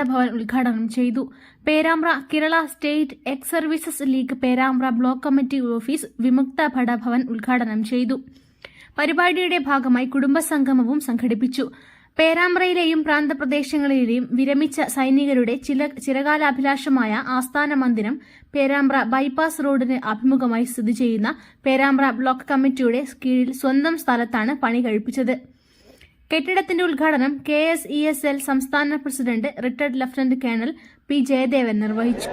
ഭവൻ ഉദ്ഘാടനം ചെയ്തു. Perambra Kerala state ex services league Perambra block committee office വിമുക്ത ഭടഭവൻ ഉദ്ഘാടനം ചെയ്തു. പരിപാടിയുടെ ഭാഗമായി കുടുംബസംഗമവും സംഘടിപ്പിച്ചു. പേരാമ്പ്രയിലെയും പ്രാന്തപ്രദേശങ്ങളിലെയും വിരമിച്ച സൈനികരുടെ ചില ചിരകാലാഭിലാഷമായ ആസ്ഥാന മന്ദിരം പേരാമ്പ്ര ബൈപ്പാസ് റോഡിന് അഭിമുഖമായി സ്ഥിതി ചെയ്യുന്ന പേരാമ്പ്ര ബ്ലോക്ക് കമ്മിറ്റിയുടെ കീഴിൽ സ്വന്തം സ്ഥലത്താണ് പണി കഴിപ്പിച്ചത്. കെട്ടിടത്തിന്റെ ഉദ്ഘാടനം K S E S L സംസ്ഥാന president retired lieutenant colonel P Jayadevan നിർവഹിച്ചു.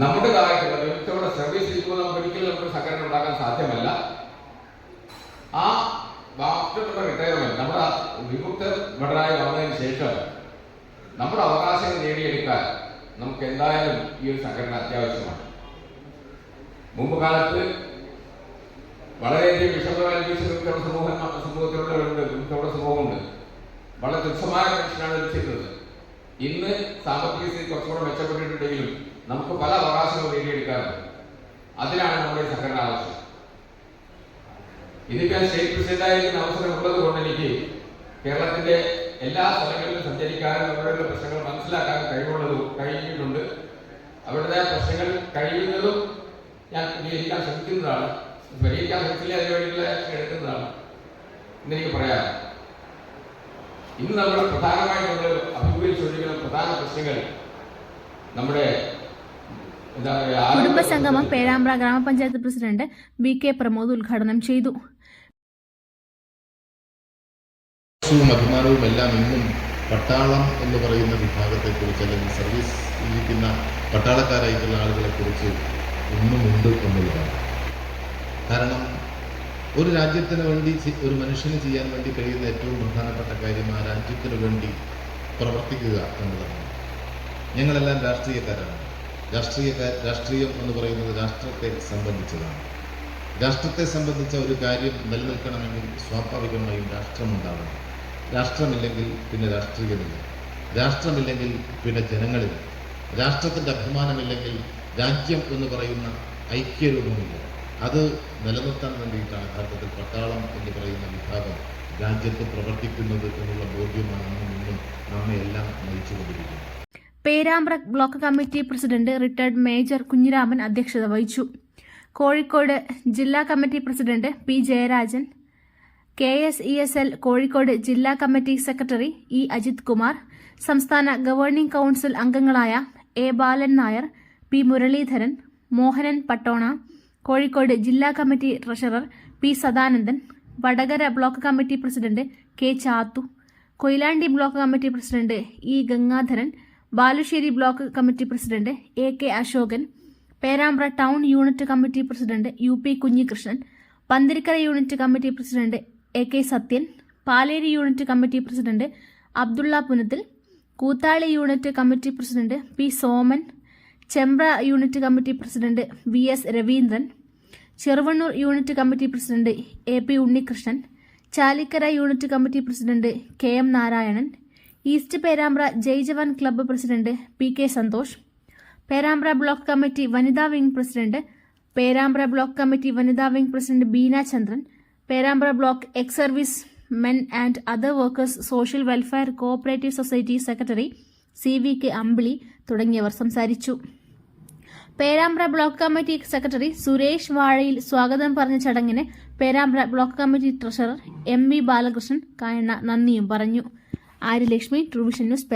നമ്മുടെ കാലത്തുള്ള വിമുക്തയുടെ സർവീസ് ചെയ്യുമ്പോൾ നമുക്ക് ഒരിക്കലും നമുക്ക് സംഘടന ഉണ്ടാക്കാൻ സാധ്യമല്ല. ആ ആഫ്റ്റർ റിട്ടയർമെന്റ് നമ്മുടെ വിമുക്ത ഭടനായി വന്നതിന് ശേഷം നമ്മുടെ അവകാശങ്ങൾ നേടിയെടുക്കാൻ നമുക്ക് എന്തായാലും ഈ ഒരു സംഘടന അത്യാവശ്യമാണ്. മുമ്പ് കാലത്ത് വളരെയധികം വിഷമം വിമുക്തയുടെ സമൂഹം സമൂഹത്തിലുള്ളവരുണ്ട് വിമുക്തയുടെ സമൂഹമുണ്ട്. വളരെ തുച്ഛമായ മനുഷ്യനാണ് ലഭിച്ചിരുന്നത് ഇന്ന് സാമ്പത്തിക സ്ഥിതി കുറച്ചുകൂടെ മെച്ചപ്പെട്ടിട്ടുണ്ടെങ്കിലും നമുക്ക് പല അവകാശങ്ങളും നേടിയെടുക്കാറുണ്ട്. അതിലാണ് നമ്മുടെ സംഘടന ആവശ്യം. ഇതിപ്പോൾ സ്റ്റേറ്റ് പ്രസിഡന്റായിരിക്കുന്ന അവസരം ഉള്ളത് കൊണ്ട് എനിക്ക് കേരളത്തിന്റെ എല്ലാ സ്ഥലങ്ങളിലും സഞ്ചരിക്കാനും അവരുടെ പ്രശ്നങ്ങൾ മനസ്സിലാക്കാനും കഴിവുള്ളതും കഴിയുന്നുണ്ട് അവരുടെ പ്രശ്നങ്ങൾ കഴിയുന്നതും ഞാൻ പരിഹരിക്കാൻ ശ്രമിക്കുന്നതാണ്. പരിഹരിക്കാൻ ശ്രമിച്ചില്ല അതിനു വേണ്ടിയിട്ടുള്ള എടുക്കുന്നതാണ്. എന്നെനിക്ക് പറയാം. ഇന്ന് നമ്മൾ പ്രധാനമായും നമ്മൾ അഭിമുഖീകരിച്ചുകൊണ്ടിരിക്കുന്ന പ്രധാന പ്രശ്നങ്ങൾ നമ്മുടെ കുടുംബസംഗമം പേരാമ്പ്ര ഗ്രാമപഞ്ചായത്ത് പ്രസിഡന്റ് ബി കെ പ്രമോദ് ഉദ്ഘാടനം ചെയ്തു. അഭിമാനവും എല്ലാം ഇന്നും പട്ടാളം എന്ന് പറയുന്ന വിഭാഗത്തെക്കുറിച്ച് അല്ലെങ്കിൽ സർവീസ് ഇരിക്കുന്ന പട്ടാളക്കാരായിട്ടുള്ള ആളുകളെക്കുറിച്ച് ഇന്നും ഉണ്ട് എന്നുള്ളതാണ്. കാരണം ഒരു രാജ്യത്തിന് വേണ്ടി ഒരു മനുഷ്യന് ചെയ്യാൻ വേണ്ടി കഴിയുന്ന ഏറ്റവും പ്രധാനപ്പെട്ട കാര്യം ആ രാജ്യത്തിന് വേണ്ടി പ്രവർത്തിക്കുക എന്നുള്ളതാണ്. ഞങ്ങളെല്ലാം രാഷ്ട്രീയക്കാരാണ്. രാഷ്ട്രീയക്കാർ രാഷ്ട്രീയം എന്ന് പറയുന്നത് രാഷ്ട്രത്തെ സംബന്ധിച്ചതാണ്. രാഷ്ട്രത്തെ സംബന്ധിച്ച ഒരു കാര്യം നിലനിൽക്കണമെങ്കിൽ സ്വാഭാവികമായും രാഷ്ട്രം രാഷ്ട്രമുണ്ടാവണം. രാഷ്ട്രമില്ലെങ്കിൽ പിന്നെ രാഷ്ട്രീയമില്ല. രാഷ്ട്രമില്ലെങ്കിൽ പിന്നെ ജനങ്ങളില്ല. രാഷ്ട്രത്തിന്റെ അഭിമാനമില്ലെങ്കിൽ രാജ്യം എന്ന് പറയുന്ന ഐക്യരൂപമില്ല. അത് നിലനിർത്താൻ വേണ്ടിയിട്ടാണ് യഥാർത്ഥത്തിൽ പട്ടാളം എന്ന് പറയുന്ന വിഭാഗം രാജ്യത്ത് പ്രവർത്തിക്കുന്നത് എന്നുള്ള ബോധ്യമാണ് അന്നും ഇന്നും നമ്മെ എല്ലാം നയിച്ചുകൊണ്ടിരിക്കുന്നത്. Perambra block committee president retired major Kunhiraman അധ്യക്ഷത വഹിച്ചു. കോഴിക്കോട് ജില്ലാ committee president P Jayarajan K S E S L Kozhikode ജില്ലാ committee secretary E Ajith Kumar സംസ്ഥാന ഗവേണിംഗ് കൌൺസിൽ അംഗങ്ങളായ എ ബാലൻ നായർ പി മുരളീധരൻ മോഹനൻ പട്ടോണ കോഴിക്കോട് ജില്ലാ committee treasurer P Sadanandan Vadakara block committee president K Chathu Koyilandy block committee president E Gangadharan Balussery block committee president A K Ashokan Perambra town unit committee president U P Kunhikrishnan Panthirikkara unit committee president A K Sathyan Paleri unit committee president Abdulla Punathil Koothali unit committee president P Soman Chembra unit committee president V S Raveendran Cheruvannur unit committee president A P Unnikrishnan Chalikkara unit committee president K M Narayanan east Perambra Jai Jawan club president P K Santhosh Perambra block committee വനിതാ wing president Perambra block committee വനിതാ wing president Beena Chandran Perambra block ex servicemen and other workers social welfare cooperative society secretary C V K Ambili തുടങ്ങിയവർ സംസാരിച്ചു. Perambra block committee secretary Suresh Vazhayil സ്വാഗതം പറഞ്ഞ ചടങ്ങിന് Perambra block committee treasurer M V Balakrishnan Kayanna നന്ദിയും പറഞ്ഞു. Aryalakshmi Truevision news